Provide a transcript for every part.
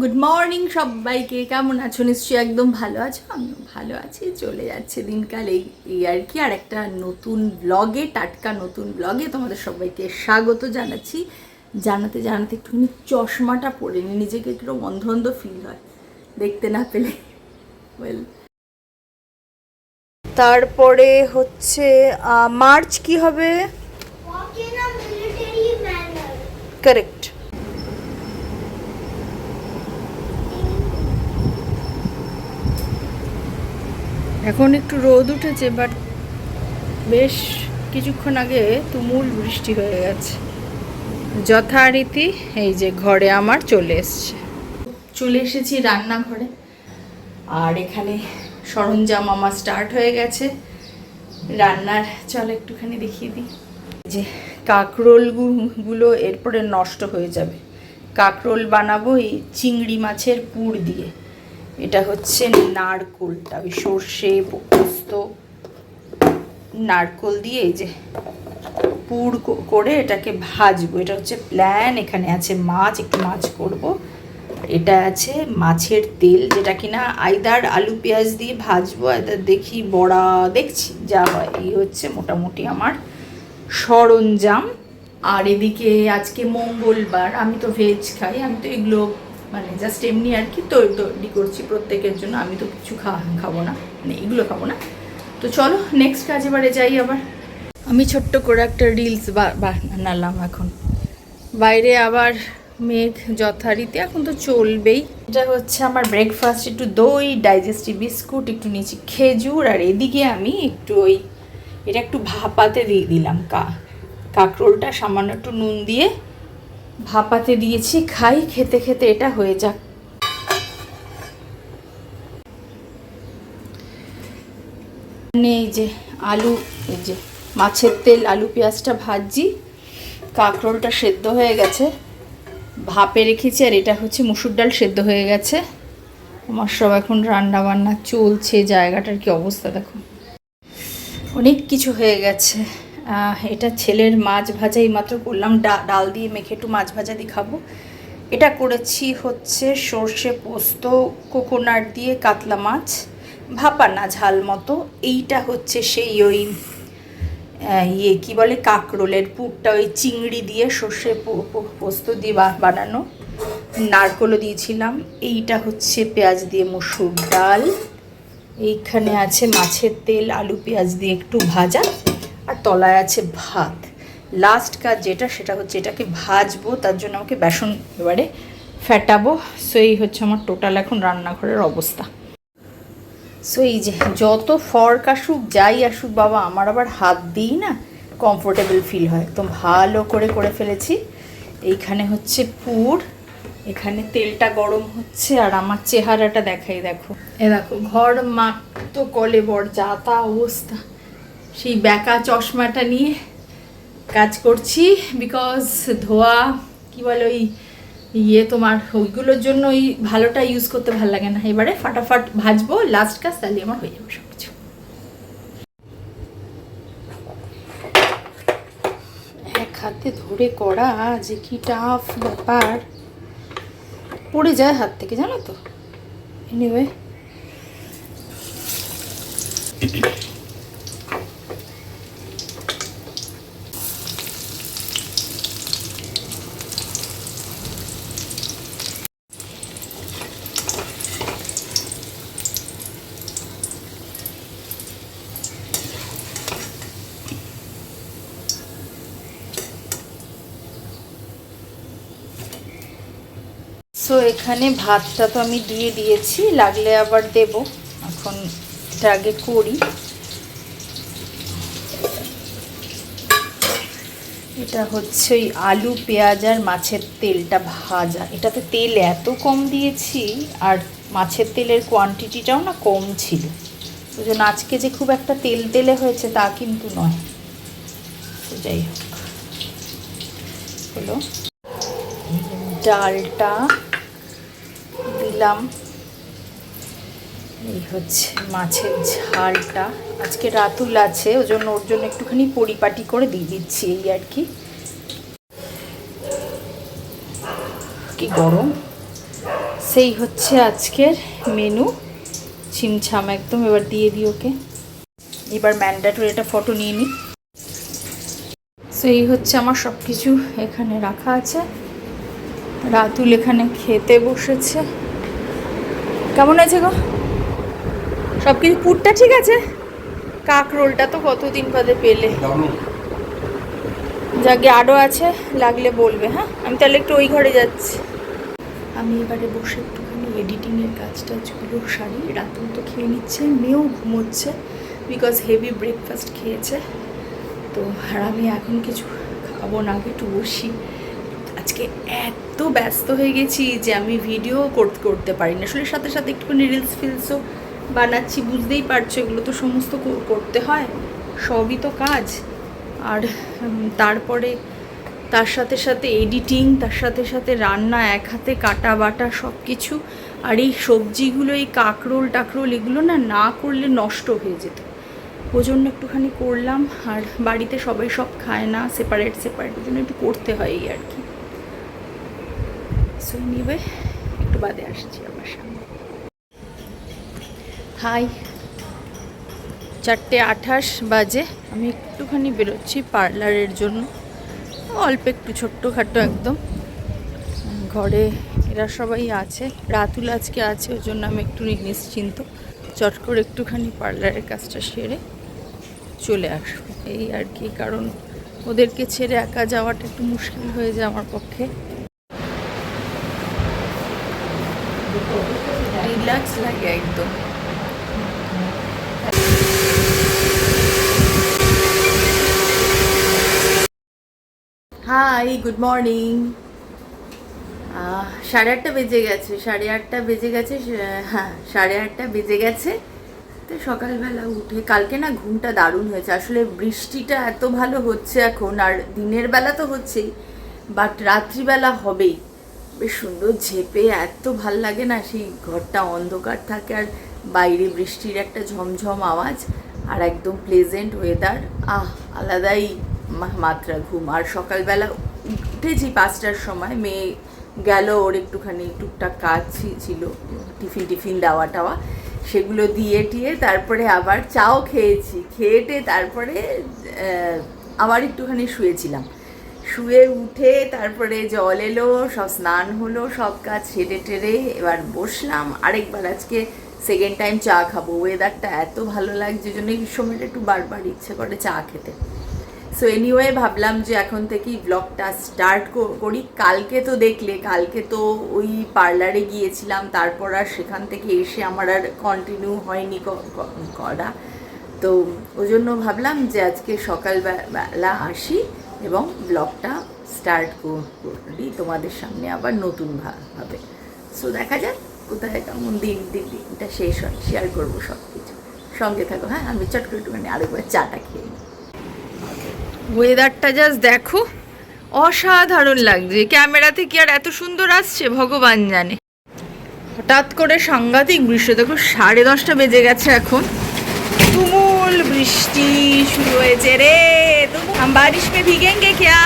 Good morning সবাইকে। কেমন আছো? নিশ্চয়ই একদম ভালো আছো? আমিও ভালো আছি। চলে যাচ্ছে দিনকাল এই এই আর কি। আর একটা নতুন ব্লগে টাটকা নতুন ব্লগে তোমাদের সবাইকে স্বাগত জানাচ্ছি। জানাতে জানাতে একটুখানি চশমাটা পরে নি। নিজেকে একটু অন্ধ অন্ধ ফিল হয়। দেখতে না পেলে। ওয়েল তারপরে হচ্ছে মার্চ কি হবে. কারেক্ট এখন একটু রোদ উঠেছে বাট বেশ কিছুক্ষণ আগে তুমুল বৃষ্টি হয়ে গেছে। যথারীতি এই যে ঘরে আমার চলে এসছে। চলে এসেছি রান্নাঘরে। আর এখানে সরঞ্জাম আমার স্টার্ট হয়ে গেছে। রান্নার চল একটুখানি দেখিয়ে দিই। যে কাকরোল গু- গুলো এরপরে নষ্ট হয়ে যাবে। কাকরোল বানাবো এই চিংড়ি মাছের পুর দিয়ে। এটা হচ্ছে নারকোলটা, ওই সর্ষে, পোস্ত, নারকোল দিয়ে এই যে পুর করে এটাকে ভাজবো। এটা হচ্ছে প্ল্যান এখানে আছে মাছ, একটু মাছ করব। এটা আছে মাছের তেল, যেটা কিনা আইদার আলু পেঁয়াজ দিয়ে ভাজবো। আইদার দেখি বড়া দেখছি, যা হয়। এই হচ্ছে মোটামুটি আমার সরঞ্জাম। আর এদিকে আজকে মঙ্গলবার, আমি তো ভেজ খাই, আমি তো এগুলো মানে জাস্ট এমনি আর কি তৈরি তৈরি করছি প্রত্যেকের জন্য। আমি তো কিছু খাব না মানে এগুলো খাব না। তো চলো নেক্সট কাজ এবারে যাই আবার। আমি ছোট্ট করে একটা রিলস বানালাম এখন। বাইরে আবার মেঘ যথারীতি, এখন তো চলবেই। এটা হচ্ছে আমার ব্রেকফাস্ট একটু দই ডাইজেস্টিভ বিস্কুট, একটু নিচে খেজুর, আর এদিকে আমি একটু ওই এটা একটু ভাপাতে দিয়ে দিলাম কা কাঁকরোলটা, সামান্য একটু নুন দিয়ে। ভাপাতে দিয়েছি, খাই, খেতে খেতে এটা হয়ে যাক। এই যে আলু, এই যে মাছের তেল, আলু, পেঁয়াজটা ভাজছি, কাঁকরোলটা সেদ্ধ হয়ে গেছে। ভাপে রেখেছি আর এটা হচ্ছে মুসুর ডাল সেদ্ধ হয়ে গেছে। আমার সব এখন রান্না বান্না চলছে, জায়গাটার কি অবস্থা দেখো। অনেক কিছু হয়ে গেছে। এটা ছেলের মাছ ভাজা এই মাত্র করলাম ডাল দিয়ে মেখে একটু মাছ ভাজা দিয়ে খাব এটা করেছি হচ্ছে সর্ষে পোস্ত, কোকোনাট দিয়ে কাতলা মাছ ভাপা না ঝাল মতো। এইটা হচ্ছে সেই ওই ইয়ে কী বলে, কাঁকরোলের পুরটা, ওই চিংড়ি দিয়ে সর্ষে পোস্ত দিয়ে বানানো। নারকলও দিয়েছিলাম। এইটা হচ্ছে পেঁয়াজ দিয়ে মসুর ডাল। এইখানে আছে মাছের তেল, আলু পেঁয়াজ দিয়ে একটু ভাজা। আর তলায় আছে ভাত। লাস্ট কাজ যেটা, সেটা হচ্ছে এটাকে ভাজবো, তার জন্য আমাকে বেসন এবারে ফ্যাটাবো সো এই হচ্ছে আমার টোটাল এখন রান্নাঘরের অবস্থা। সো এই যে যত ফর্ক আসুক, যাই আসুক বাবা, আমার আবার হাত দিই না কমফোর্টেবল ফিল হয়। একদম ভালো করে করে ফেলেছি। এইখানে হচ্ছে পুর, এখানে তেলটা গরম হচ্ছে, আর আমার চেহারাটা দেখাই, দেখো। এ দেখো, ঘর মাখতো কলে বর যা তা অবস্থা। সেই ব্যাকা চশমাটা নিয়ে কাজ করছি বিকজ ধোয়া, কি বলে ওই ইয়ে তোমার, ওইগুলোর জন্য ওই ভালোটা ইউজ করতে ভালো লাগে না। এবারে ফাটাফাট ভাজবো লাস্ট কাজ তাহলে আমার হয়ে যাবে সব কিছু এক হাতে ধরে করা, যে কি টাফ ব্যাপার। পড়ে যায় হাত থেকে, জানো তো? এনিওয়ে সো এখানে ভাতটা তো আমি দিয়ে দিয়েছি, লাগলে আবার দেব। এখন এটা আগে করি। এটা হচ্ছে ওই আলু, পেঁয়াজ আর মাছের তেলটা ভাজা। এটাতে তেল এত কম দিয়েছি, আর মাছের তেলের কোয়ান্টিটিটাও না কম ছিল। ওই জন্য আজকে যে খুব একটা তেল তেলে হয়েছে তা কিন্তু নয়। তো যাই হোক। হলো। ডালটা দিলাম। এই হচ্ছে মাছের ঝালটা। আজকে রাতুল আছে, ওই জন্য ওর জন্য একটুখানি পরিপাটি করে দিয়ে দিচ্ছি এই আর কি। গরম। সেই হচ্ছে আজকের মেনু ছিমছাম একদম, এবার দিয়ে দিই ওকে। এবার ম্যান্ডাটরি একটা ফটো নিয়ে নিই। সো এই হচ্ছে আমার সব কিছু এখানে রাখা আছে। রাতুল এখানে খেতে বসেছে। কেমন আছে গো? সব কিছু পুরটা ঠিক আছে? কাকরোলটা তো কতদিন বাদে পেলে। যাকে আরও আছে লাগলে বলবে হ্যাঁ? আমি তাহলে একটু ওই ঘরে যাচ্ছি। আমি এবারে বসে একটুখানি এডিটিংয়ের কাজ টাজ টাজগুলো সারি রাতুল তো খেয়ে নিচ্ছে মেয়েও ঘুমোচ্ছে বিকজ হেভি ব্রেকফাস্ট খেয়েছে। তো আর আমি এখন কিছু খাব না আগে একটু বসি। আজকে এত ব্যস্ত হয়ে গেছি যে আমি ভিডিও করতে করতে পারি না আসলে সাথে সাথে একটুখানি রিলস ফিলসও বানাচ্ছি, বুঝতেই পারছ, এগুলো তো সমস্ত কর- করতে হয়। সবই তো কাজ। আর তারপরে তার সাথে সাথে এডিটিং তার সাথে সাথে রান্না, এক হাতে কাটা, বাটা সব কিছু আর এই সবজিগুলো, এই কাকরোল, টাকরোল, এগুলো না না করলে নষ্ট হয়ে যেত। ওই জন্য একটুখানি করলাম। আর বাড়িতে সবাই সব খায় না সেপারেট সেপারেট ওই জন্য একটু করতে হয় এই আর কি। একটু বাদে আসছি আমার সামনে। হাই, চারটে আঠাশ বাজে। আমি একটুখানি বেরোচ্ছি পার্লারের জন্য। অল্প একটু, ছোট্টখাটো একদম। ঘরে এরা সবাই আছে, রাতুল আজকে আছে, ওই জন্য আমি একটু নিশ্চিন্ত। চট করে একটুখানি পার্লারের কাজটা সেরে চলে আসব। এই আর কি, কারণ ওদেরকে ছেড়ে একা যাওয়াটা একটু মুশকিল হয়ে যায় আমার পক্ষে। রিল্যাক্স লাগে একদম। হাই গুড মর্নিং সাড়ে আটটা বেজে গেছে, সাড়ে আটটা বেজে গেছে হ্যাঁ সাড়ে আটটা বেজে গেছে। তো সকালবেলা উঠে, কালকে না ঘুমটা দারুণ হয়েছে। আসলে বৃষ্টিটা এত ভালো হচ্ছে এখন, আর দিনের বেলা তো হচ্ছেই বাট রাত্রিবেলা হবেই। বেশ সুন্দর ঝেপে, এত ভালো লাগে না সেই ঘরটা অন্ধকার থাকে আর বাইরে বৃষ্টির একটা ঝমঝম আওয়াজ আর একদম প্লেজেন্ট ওয়েদার আহ, আলাদাই মাত্রা ঘুম। আর সকালবেলা উঠেছি পাঁচটার সময়, মেয়ে গেল, ওর একটুখানি টুকটাক কাজ ছিল, টিফিন টিফিন দেওয়া টাওয়া, সেগুলো দিয়ে টিয়ে তারপরে আবার চাও খেয়েছি। খেয়েটে তারপরে আবার একটুখানি শুয়েছিলাম। শুয়ে উঠে তারপরে জল এলো, সব স্নান হলো, সব কাজ সেরে টেরে এবার বসলাম। আরেকবার আজকে সেকেন্ড টাইম চা খাব। ওয়েদারটা এত ভালো লাগছে জন্য সময়টা একটু বারবার ইচ্ছে করে চা খেতে। সো এনিওয়ে ভাবলাম যে এখন থেকেই ব্লগটা স্টার্ট করি। কালকে তো দেখলে, কালকে তো ওই পার্লারে গিয়েছিলাম, তারপর আর সেখান থেকে এসে আমার আর কন্টিনিউ হয়নি করা। তো ওই জন্য ভাবলাম যে আজকে সকালবেলা আসি। এবং ব্লগটা স্টার্ট করি তোমাদের সামনে আবার নতুন ভাবে। সো দেখা যাক কোথায়, কেমন দিন দিন, দিনটা শেষ হয়। শেয়ার করব সব কিছু সঙ্গে থাকো হ্যাঁ আমি চট করে একটুখানি আরেকবার চাটা খেয়ে নিই। ওয়েদারটা জাস্ট দেখো, অসাধারণ লাগছে। ক্যামেরাতে কি আর এত সুন্দর আসছে? ভগবান জানে। হঠাৎ করে সাংঘাতিক বৃষ্টি, দেখো, সাড়ে দশটা বেজে গেছে এখন। তুমুল বৃষ্টি শুরু হয়েছে রে। हम बारिश में भीगेंगे क्या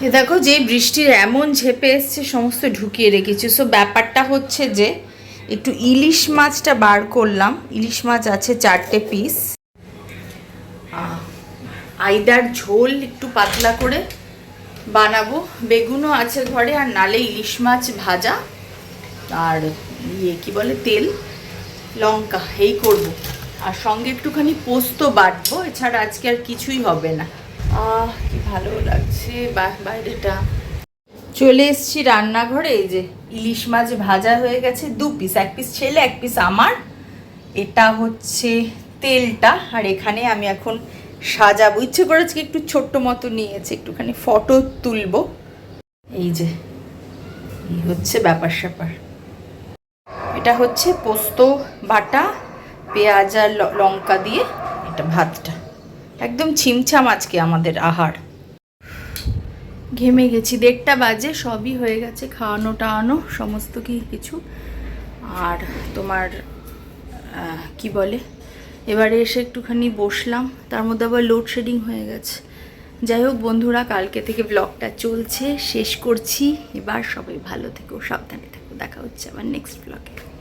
এ দেখো যে বৃষ্টির এমন ঝেপে এসছে সমস্ত ঢুকিয়ে রেখেছি সো ব্যাপারটা হচ্ছে যে একটু ইলিশ মাছটা বার করলাম ইলিশ মাছ আছে চারটে পিস আইদার ঝোল একটু পাতলা করে বানাবো বেগুনও আছে ঘরে আর নালে ইলিশ মাছ ভাজা আর ইয়ে কি বলে তেল লঙ্কা এই করব। আর সঙ্গে একটুখানি পোস্ত বাটবো এছাড়া আজকে আর কিছুই হবে না। আহ কি ভালো লাগছে বা- বাইরেটা। চলে এসছি রান্নাঘরে এই যে ইলিশ মাছ ভাজা হয়ে গেছে দু পিস এক পিস ছেলে এক পিস আমার। এটা হচ্ছে তেলটা আর এখানে আমি এখন সাজাবো। ইচ্ছে করে আজকে একটু ছোট্ট মতো নিয়েছি একটুখানি ফটো তুলবো। এই যে এই হচ্ছে ব্যাপার স্যাপার এটা হচ্ছে পোস্ত বাটা, পেঁয়াজ আর লঙ্কা দিয়ে এটা ভাতটা। একদম ছিমছাম আজকে আমাদের আহার। ঘেমে গেছি, দেড়টা বাজে, সবই হয়ে গেছে, খাওয়ানো টাওয়ানো, সমস্ত কি কিছু। আর তোমার কি বলে, এবারে এসে একটুখানি বসলাম, তার মধ্যে আবার লোডশেডিং হয়ে গেছে। যাই হোক বন্ধুরা, কালকে থেকে ব্লগটা চলছে, শেষ করছি, এবার সবাই ভালো থেকো, সাবধানে থেকো। দেখা হচ্ছে আবার নেক্সট ব্লগে